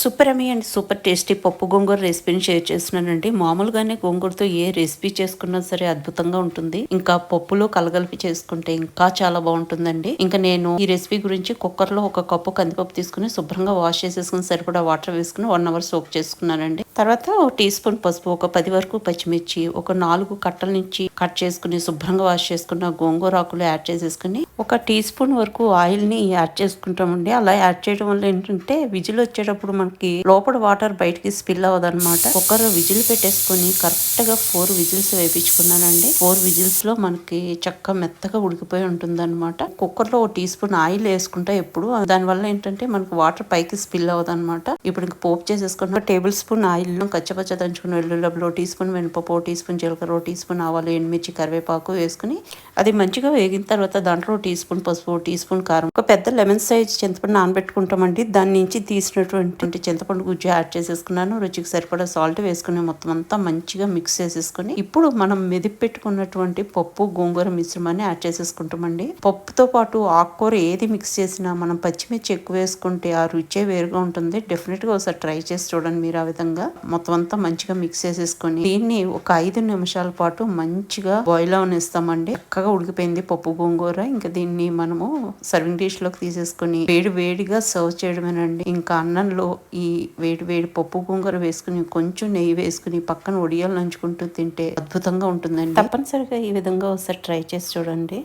Super yummy and super tasty పప్పు గోంగూర రెసిపీని share చేస్తున్నానండి. మామూలుగానే గోంగూరతో ఏ రెసిపీ చేసుకున్నా సరే అద్భుతంగా ఉంటుంది. ఇంకా పప్పులో కలగలిపి చేసుకుంటే ఇంకా చాలా బాగుంటుందండి. ఇంకా నేను ఈ రెసిపీ గురించి కుక్కర్లో ఒక కప్పు కందిపప్పు తీసుకుని శుభ్రంగా వాష్ చేసేసుకుని సరిపడా వాటర్ వేసుకుని వన్ అవర్ సోప్ చేసుకున్నానండి. తర్వాత ఒక టీ స్పూన్ పసుపు ఒక పది వరకు పచ్చిమిర్చి ఒక నాలుగు కట్టల నుంచి కట్ చేసుకుని శుభ్రంగా వాష్ చేసుకున్న గోంగూర ఆకులు యాడ్ చేసేసుకుని ఒక టీ స్పూన్ వరకు ఆయిల్ని యాడ్ చేసుకుంటామండి. అలా యాడ్ చేయడం వల్ల ఏంటంటే విజిల్ వచ్చేటప్పుడు మనకి లోపల వాటర్ బయటికి స్పిల్ అవ్వదనమాట కుక్కర్ విజిల్ పెట్టేసుకొని కరెక్ట్గా ఫోర్ విజిల్స్ వేపించుకున్నానండి. ఫోర్ విజిల్స్లో మనకి చక్క మెత్తగా ఉడికిపోయి ఉంటుంది అనమాట కుక్కర్లో ఒక టీ స్పూన్ ఆయిల్ వేసుకుంటా ఎప్పుడు దాని వల్ల ఏంటంటే మనకి వాటర్ పైకి స్పిల్ అవ్వదు అనమాట ఇప్పుడు ఇంక పోపు చేసేసుకున్న టేబుల్ స్పూన్ ఆయిల్ కచ్చపచ్చ దంచుకున్న వెల్లుల్లి టీ స్పూన్ మినపప్పు టీ స్పూన్ జీలకర్ర టీ స్పూన్ ఆవాలు ఎండుమిర్చి కరివేపాకు వేసుకుని అది మంచిగా వేగిన తర్వాత దాంట్లో టీ స్పూన్ పసుపు టీ స్పూన్ కారం. ఒక పెద్ద లెమన్ సైజ్ చింతపండు నానబెట్టుకుంటామండి. దాని నుంచి తీసినటువంటి చింతపండు గుజ్జు యాడ్ చేసేసుకున్నాను. రుచికి సరిపడా సాల్ట్ వేసుకుని మొత్తం అంతా మంచిగా మిక్స్ చేసేసుకుని ఇప్పుడు మనం మెదిపి పెట్టుకున్నటువంటి పప్పు గోంగూర మిశ్రమాన్ని యాడ్ చేసేసుకుంటామండి. పప్పుతో పాటు ఆకుకూర ఏది మిక్స్ చేసినా మనం పచ్చిమిర్చి ఎక్కువ వేసుకుంటే ఆ రుచే వేరుగా ఉంటుంది. డెఫినెట్గా ఒకసారి ట్రై చేసి చూడండి మీరు ఆ విధంగా. మొత్తం అంతా మంచిగా మిక్స్ చేసేసుకొని దీన్ని ఒక ఐదు నిమిషాల పాటు మంచి మంచిగా బాయిల్ అవనిస్తామండి. చక్కగా ఉడికిపోయింది పప్పు గోంగూర. ఇంకా దీన్ని మనము సర్వింగ్ డిష్లోకి తీసేసుకొని వేడి వేడిగా సర్వ్ చేయడమేనండి. ఇంకా అన్నంలో ఈ వేడి వేడి పప్పు గోంగూర వేసుకుని కొంచెం నెయ్యి వేసుకుని పక్కన ఒడియాలు నంచుకుంటూ తింటే అద్భుతంగా ఉంటుందండి. తప్పనిసరిగా ఈ విధంగా ఒకసారి ట్రై చేసి చూడండి.